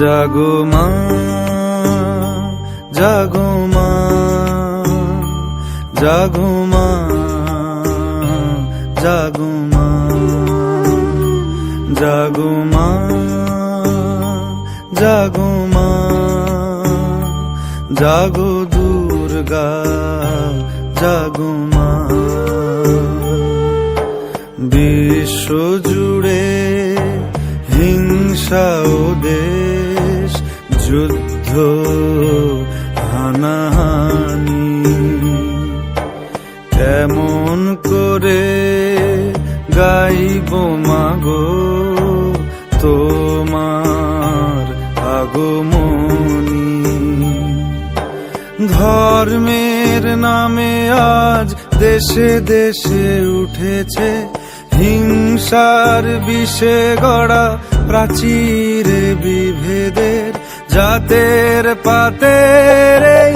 জাগো মা জাগো মা জাগো মা জাগো মা জাগো মা জাগো মা, জাগো দুর্গা, জাগো মা। বিশ্ব জুড়ে হিংসা ও হানাহানি কেমন করে গাইব মাগো তোমার আগমনী? ধর্মের নামে আজ দেশে দেশে উঠেছে, হিংসার বিষে গড়া প্রাচীরে বিভেদের জাতের পাতের এই